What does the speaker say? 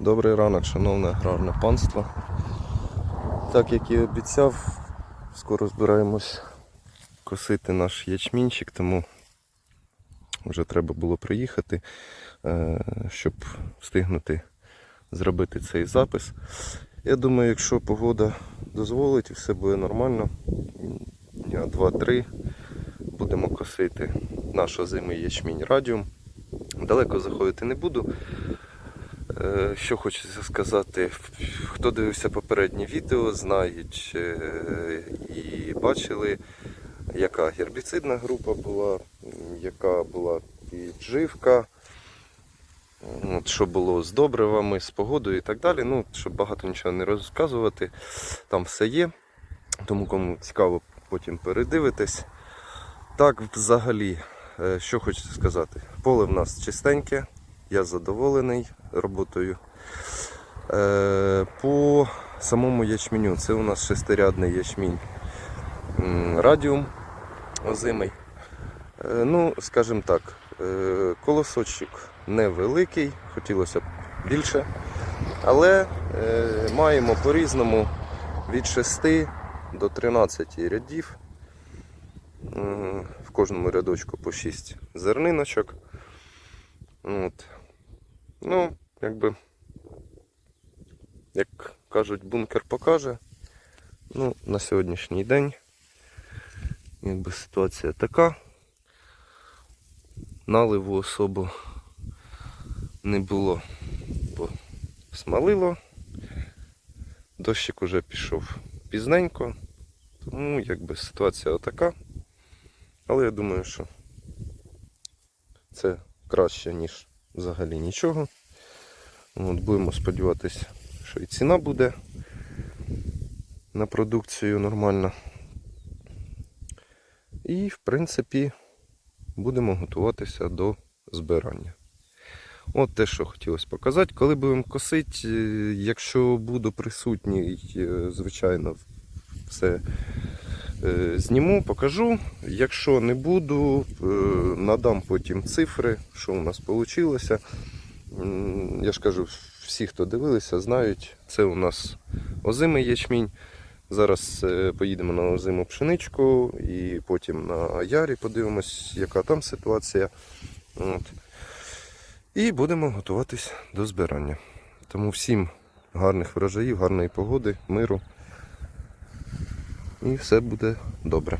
Добрий ранок, шановне аграрне панство. Так як і обіцяв, скоро збираємось косити наш ячмінчик, тому вже треба було приїхати, е, щоб встигнути зробити цей запис. Я думаю, якщо погода дозволить і все буде нормально, дня 2-3 будемо косити наш озимий ячмінь радіум. Далеко заходити не буду. Е, Що хочеться сказати, хто дивився попереднє відео, знають е, і бачили, яка гербіцидна група була, яка була підживка, що було з добривами, з погодою і так далі. Ну, щоб багато нічого не розказувати, там все є. Тому кому цікаво, потім передивитесь. Так, взагалі, е, що хочеться сказати, поле в нас чистеньке, я задоволений роботою. Е, По самому ячменю, це у нас шестирядний ячмінь радіум озимий. Е, Ну, скажімо так, е, колосочок невеликий, хотілося б більше. Але маємо по-різному від 6 до 13 рядів. В кожному рядочку по 6 зерниночок. От. Ну, якби, як кажуть, бункер покаже. Ну, на сьогоднішній день якби ситуація така. Наливу особо не було, бо смалило. Дощик уже пішов пізненько, тому якби ситуація отака. Але я думаю, що це краще, ніж взагалі нічого. От, будемо сподіватися, що і ціна буде на продукцію нормальна. І, в принципі, будемо готуватися до збирання. От те, що хотілося показати. Коли будемо косити, е, якщо буду присутній, е, звичайно, все зніму, покажу. Якщо не буду, е, надам потім цифри, що у нас вийшло. Я ж кажу, всі, хто дивилися, знають, це у нас озимий ячмінь. Зараз е, поїдемо на озиму пшеничку і потім на ярі подивимось, яка там ситуація. От. І будемо готуватись до збирання. Тому всім гарних врожаїв, гарної погоди, миру. І все буде добре.